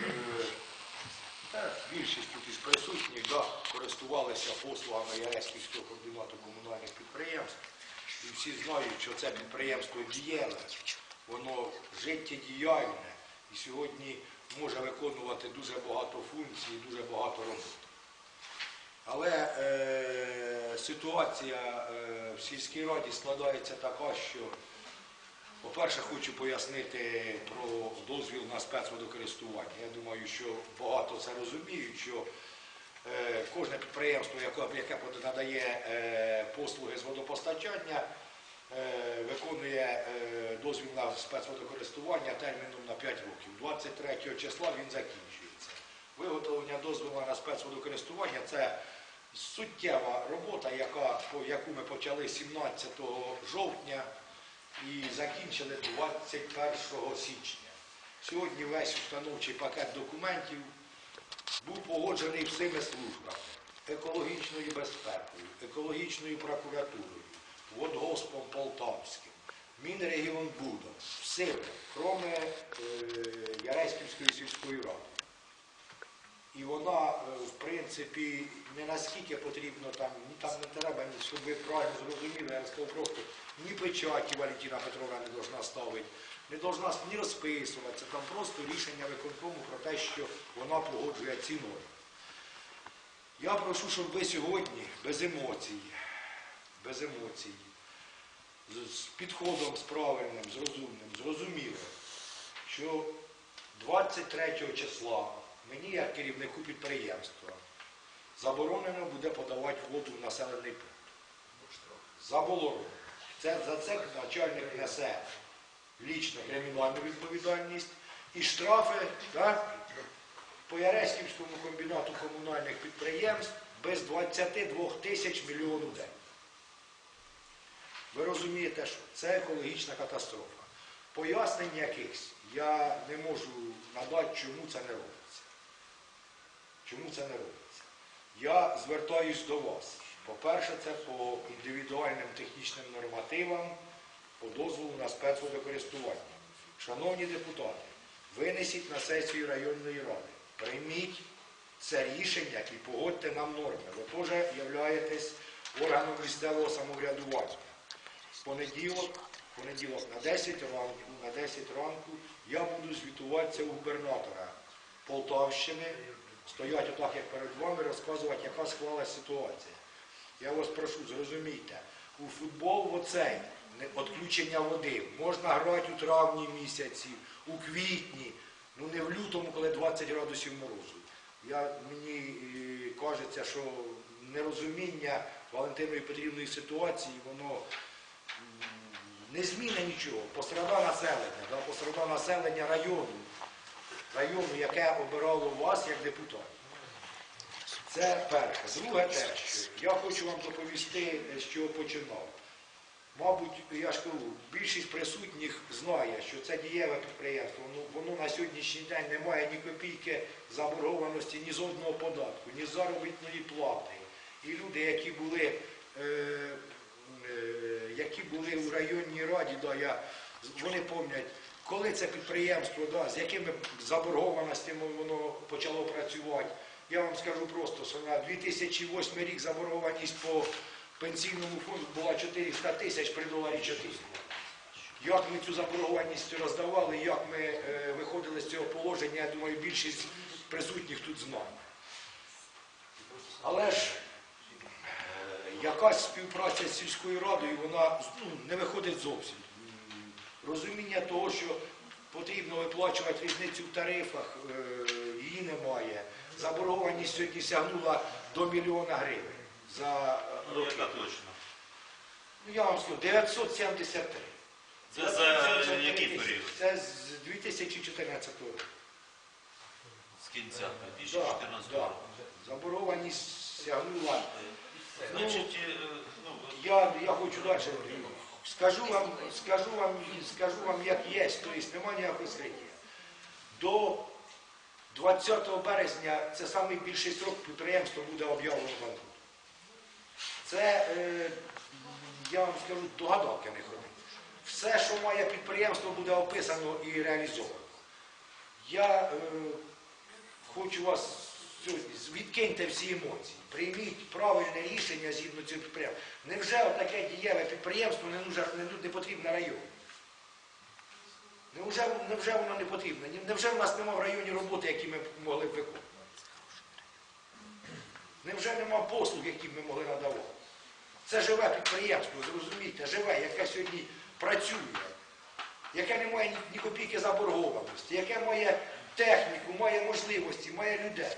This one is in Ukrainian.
е, та більшість тут із присутніх да, користувалися послугами Яреськівського комбінату комунальних підприємств. І всі знають, що це підприємство дієве, воно життєдіяльне і сьогодні може виконувати дуже багато функцій, дуже багато роботи. Але е, ситуація е, в сільській раді складається така, що, по-перше, хочу пояснити про дозвіл на спецводокористування. Я думаю, що багато це розуміють, що е, кожне підприємство, яке, надає е, послуги з водопостачання, е, виконує дозвіл на спецводокористування терміном на 5 років. 23 числа він закінчується. Виготовлення дозволу на спецводокористування це суттєва робота, яку ми почали 17 жовтня і закінчили 21 січня. Сьогодні весь установчий пакет документів був погоджений всіми службами екологічною безпекою, екологічною прокуратурою, Водгоспом Полтавським, Мінрегіонбудом, всіми, крім е, Яреськівської сільської ради. І вона, е, в принципі, не наскільки потрібно там, ні там не треба, щоб ви правильно зрозуміли, я сказав просто, ні печаті Валентина Петровна не должна ставити, не должна ні розписуватися, там просто рішення виконкому про те, що вона погоджує ці норми. Я прошу, щоб ви сьогодні без емоцій, без емоцій, з підходом з правильним, з розумним, зрозуміли, що 23 числа мені, як керівнику підприємства, заборонено буде подавати воду в населений пункт. Заборонено. Це, за це начальник несе лічно кримінальну відповідальність і штрафи так, по Яреськівському комбінату комунальних підприємств без 22 тисяч мільйонів день. Ви розумієте, що це екологічна катастрофа. Пояснень якихось я не можу надати, чому це не робиться. Чому це не робиться? Я звертаюсь до вас. По-перше, це по індивідуальним технічним нормативам, по дозволу на спецводокористування. Шановні депутати, винесіть на сесію районної ради, прийміть це рішення і погодьте нам норми. Ви теж являєтесь органом місцевого самоврядування. В понеділок, понеділок на 10 ранку, на 10 ранку я буду звітуватися у губернатора Полтавщини, стоять отак, як перед вами, розказувати, яка склалася ситуація. Я вас прошу, зрозумійте, у футбол оцей відключення води можна грати у травні місяці, у квітні, ну не в лютому, коли 20 градусів морозу. Я, мені е, кажеться, що нерозуміння Валентиної Петрівної ситуації, воно не зміни нічого. Постраждав населення, да, постраждав населення району, району, яке обирало вас як депутат. Це перше. Друге те, що я хочу вам доповісти, з чого починав. Мабуть, я ж кажу, більшість присутніх знає, що це дієве підприємство. Ну, воно на сьогоднішній день не має ні копійки заборгованості ні з одного податку, ні з заробітної плати. І люди, які були, е, е, які були у районній раді, да, я, вони пам'ятають, коли це підприємство, да, з якими заборгованостями воно почало працювати. Я вам скажу просто, що на 2008 рік заборгованість по пенсійному фонду була 400 тисяч при доларі 400. Як ми цю заборгованість роздавали, як ми е, виходили з цього положення, я думаю, більшість присутніх тут знає. Але ж е, якась співпраця з сільською радою, вона ну, не виходить зовсім. Розуміння того, що потрібно виплачувати різницю в тарифах, е, її немає. Заборгованість сьогодні сягнула до мільйона гривень за е, Ну, роки. яка точно? Ну, я вам скажу, 973. Це за який період? Це з 2014 року. З кінця 2014 да. року. Заборгованість сягнула. Значить, е, ну, Я, я хочу далі. Скажу вам, скажу вам, скажу вам, як є, тобто немає ніякого скриття. До 20 березня це найбільший срок підприємство буде об'явлено банкрут. Це, е, я вам скажу, до гадалки не ходить. Все, що має підприємство, буде описано і реалізовано. Я е, хочу вас сьогодні, відкиньте всі емоції, прийміть правильне рішення згідно цього підприємства. Невже таке дієве підприємство не, нужа- не, не потрібне району? Невже, невже воно не потрібно? Невже в нас немає в районі роботи, які ми могли б виконувати? Невже нема послуг, які ми могли надавати? Це живе підприємство, зрозумійте, живе, яке сьогодні працює, яке не має ні копійки заборгованості, яке має техніку, має можливості, має людей.